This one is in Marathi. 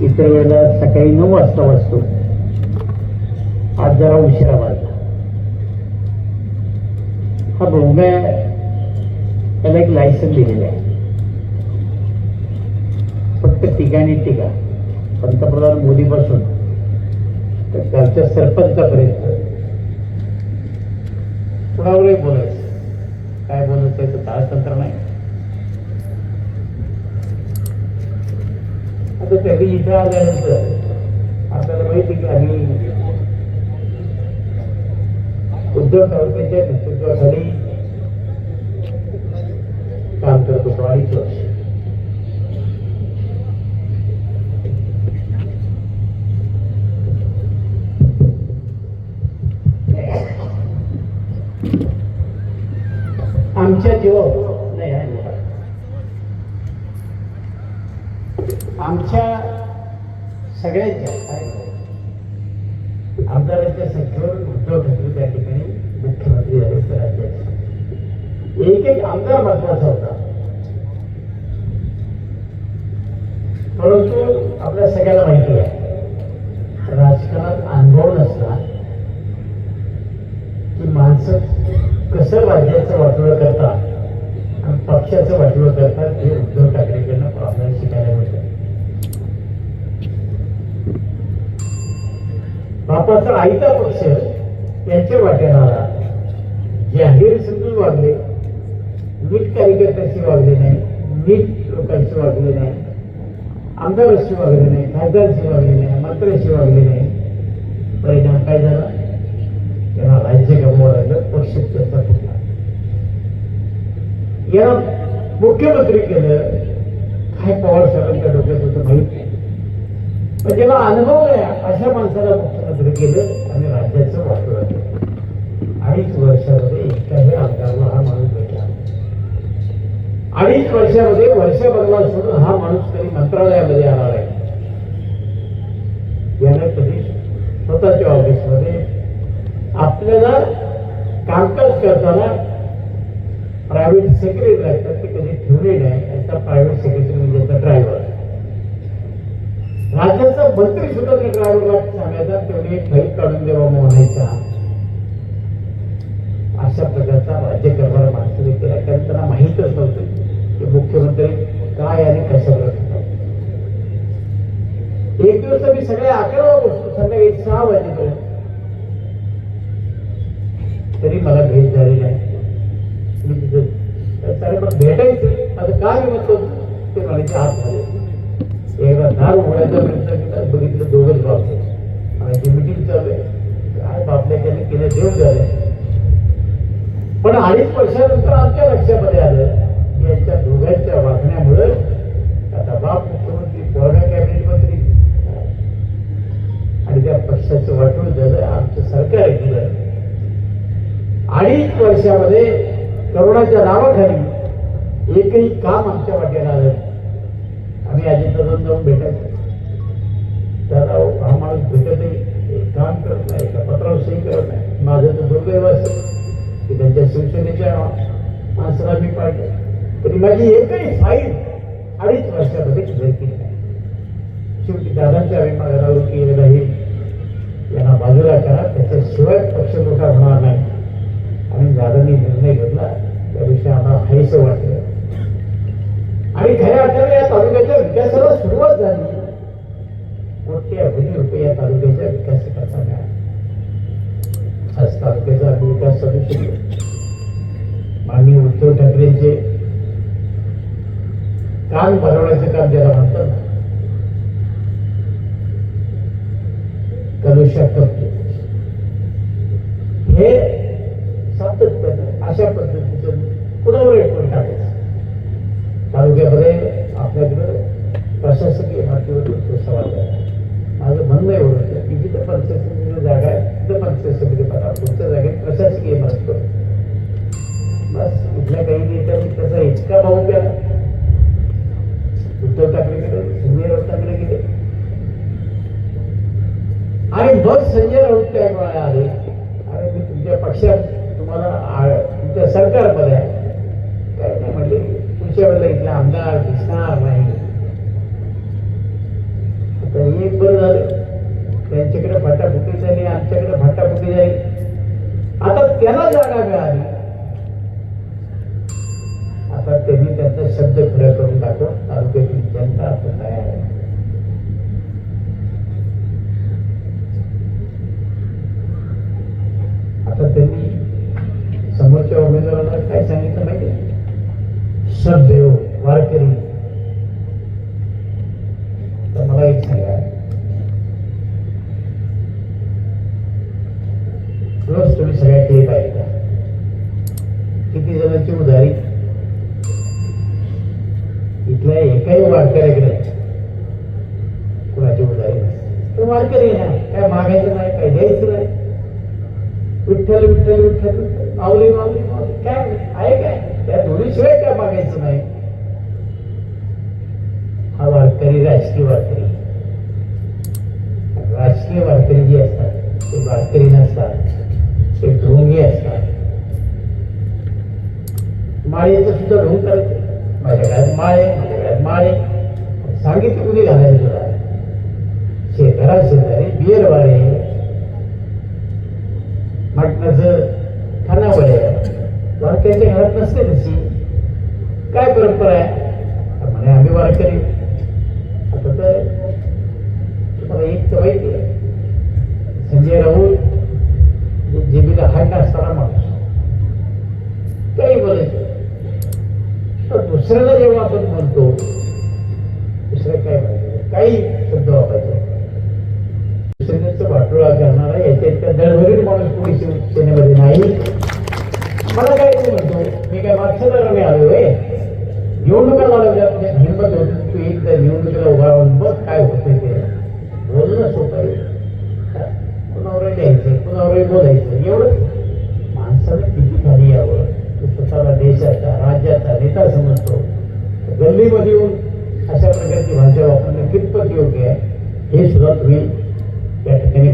इतर वेळेला सकाळी नऊ वाजता वाजतो. आज जरा उशिरा वाजला. हा भोंगा त्याला एक लायसन दिलेलं आहे. फक्त ठिकाणी टीका पंतप्रधान मोदीपासून. तर गावच्या सरपंचापर्यंत. कुणावरही बोलायचं. काय बोलायचं याचं ताळतंत्र नाही. आता त्यांनी इथे आल्यानंतर आपल्याला माहिती की आम्ही उद्धव ठाकरेच्या नेतृत्वाखाली काम करतो होतो आमच्या जीवावर नाही आहे मोठा. आमच्या सगळ्यात जास्त आहे. आमदारांच्या संख्येवर उद्धव ठाकरे त्या ठिकाणी मुख्यमंत्री झाले तर राज्याचे एक एक आमदार महत्त्वाचा होता. परंतु आपल्या सगळ्याला माहिती आहे राजकारणात अनुभव नसला की माणसं कसं राज्याचं वाटोळं करतात आणि पक्षाचं वाटोळं करतात हे उद्धव ठाकरेकडनं आपल्याला शिकायला मिळतं आपला आईचा पक्ष यांच्या वाट्याला जाहीर समजून वागले नीट कार्यकर्त्याशी वागले नाही नीट लोकांशी वागले नाही आमदाराशी वागले नाही खासदारशी वागले नाही मंत्र्याशी वागले नाही परिणाम काय झाला? त्यांना राज्य गमवावं लागलं पक्ष त्यांचा फुटला. या मुख्यमंत्री केलं काय पवार साहेबांच्या डोक्यात होतं माहीत नाही. पण त्याला अनुभव आहे अशा माणसाला मुख्यमंत्री केले आणि राज्याचं वाटलं अडीच वर्षामध्ये एकाही आमदारला हा माणूस भेटला अडीच वर्षामध्ये वर्षभरला असून हा माणूस कधी मंत्रालयामध्ये आला आहे याने कधी स्वतःच्या ऑफिसमध्ये आपल्याला कामकाज करताना प्रायव्हेट सेक्रेटरी लागतात ते कधी ठेवले नाही. त्यांचा प्रायव्हेट सेक्रेटरी म्हणजे याचा ड्रायव्हर राज्याचा मंत्री सुद्धा त्या ड्रायव्हरला सांगायचा तेवढी एक काढून देवा म्हणायचा अशा प्रकारचा राज्य राज्यकारभार माणसाने केला कारण त्यांना माहीतच नव्हतं की मुख्यमंत्री काय आणि कशा प्रकारचा एक दिवस मी सगळ्या अकरा बसतो संध्याकाळी सहा वाजेपर्यंत तरी मला भेट झाली नाही. मी तिथं सारे मग भेटायचं. आता काय मी म्हणतो? ते म्हणायचे हात झाले. दार उघडायचा प्रयत्न केला बघितलं दोघंच बाप आहेत. आणि ती मिटिंग चालू आहे. काय बापल्या त्याने केले देव झाले पण अडीच वर्षानंतर आमच्या लक्षामध्ये आलं की यांच्या दोघांच्या वागण्यामुळे आता बाप मुख्यमंत्री पोरगा कॅबिनेट मंत्री आणि त्या पक्षाचं वाटून झालं आमचं सरकार केलं अडीच वर्षामध्ये करोनाच्या नावाखाली एकही काम आमच्या वाट्याला आलं आम्ही अजित जाऊन भेटायचं. भेटायचो त्याला हा माणूस भेटत नाही. एक काम करत नाही एका पत्रावर सही करत नाही. माझं तर दुर्दैव असेल की त्यांच्या शिवसेनेच्या माणसाला मी पाहिजे तरी माझी एकही फाईल अडीच वर्षामध्ये क्लिअर केली नाही शेवटी दादांच्या अभिमानावर केलेलं हे यांना बाजूला करा त्याच्याशिवाय पक्ष मोठा होणार नाही आणि दादांनी निर्णय घेतला त्या दिवशी आम्हाला हायसं वाटलं आणि खऱ्या अर्थाने या तालुक्याच्या विकासाला सुरुवात झाली कोट्यवधी रुपये या तालुक्याच्या विकासाकरता मिळाले आज तालुक्याचा आम्ही विकास साधू शकलो माननीय उद्धव ठाकरेंचे कान भरवण्याचं काम ज्याला म्हणतात ना कलुषा करतो हे सातत्यानं अशा पद्धतीचं कुणावर एकूण टाकायचं तालुक्यामध्ये आपल्याकडं प्रशासकीय इमारतीवर तो सवाल आहे माझं म्हणणं एवढं आहे की जिथं पंचायत समितीची जागा आहे तिथं पंचायत समिती बघा पुढच्या जागेत प्रशासकीय इमारत करू बस इथल्या काही नेत्यांनी त्याचा इतका भाऊ केला उद्धव ठाकरेकडे संजय राऊतांकडे गेले आणि मग संजय राऊत काय म्हणाले आले अरे मी तुमच्या पक्षात तुम्हाला तुमच्या सरकारमध्ये आहे. काय नाही म्हणले तुमच्या वेळेला इथला आमदार दिसणार नाही. आता हे बरं झालं. त्यांच्याकडे फाटाफुटी झाली आमच्याकडे फाटाफुटी झाली. आता त्यांना जागा मिळाली. आता त्यांनी त्यांचा शब्द खरं करून टाकून तालुक्यातील जनता आता तयार आहे आता त्यांनी समोरच्या उमेदवाराला काय सांगितलं माहिती आहे सभ्य वारकरी तर मला एक सांगा रोज तुम्ही सगळ्या टेप ऐकता किती जणांची उधारी इथल्या एकाही वारकऱ्याकडे कुणाची उधारी नसते. तो वारकरी ना काय मागायचं नाही काय द्यायचं नाही. विठ्ठल विठ्ठल विठ्ठल माऊली माऊली माऊली. काय आहे काय? त्या दोन्हीशिवाय काय मागायचं नाही. हा वारकरी राजकीय वारकरी राजकीय वारकरी जे असतात ते वारकरी नसतात ते ढोंगी असतात. माळेचं सुद्धा ढोंग करायचं. माझ्या घरात माळे माझ्या घरात माळे सांगितलं कुणी घालायचं तुला? शेतरा शेजारी बियर वाळे मटणाचं खानावळे वारकऱ्यांच्या घरात नसते तशी. काय परंपरा आहे? म्हणे आम्ही वारकरी आता तर तुम्हाला एक तर माहिती आहे संजय राऊत जे जेबीला हात असताना माणूस काही बोलायचं तर म्हणतो. दुसरं काय म्हणायचं काही शब्द वापरायचे. दुसऱ्याचं वाटोळा करणारा याच्या इतका दळभरीत माणूस कोणी शिवसेनेमध्ये नाही. मला काय तू म्हणतो? मी काय मागच्या आलो आहे निवडणुका लढवल्या. म्हणजे हिंमत होती तू एकदा निवडणुकीला उभा राहून बघ काय होतंय ते. बोलणं सोपं आहे. कुणावर द्यायचं कुणावर बोलायचं गल्लीमध्ये येऊन अशा प्रकारची भाषा वापरणं कितपत योग्य आहे हे सुद्धा तुम्ही त्या ठिकाणी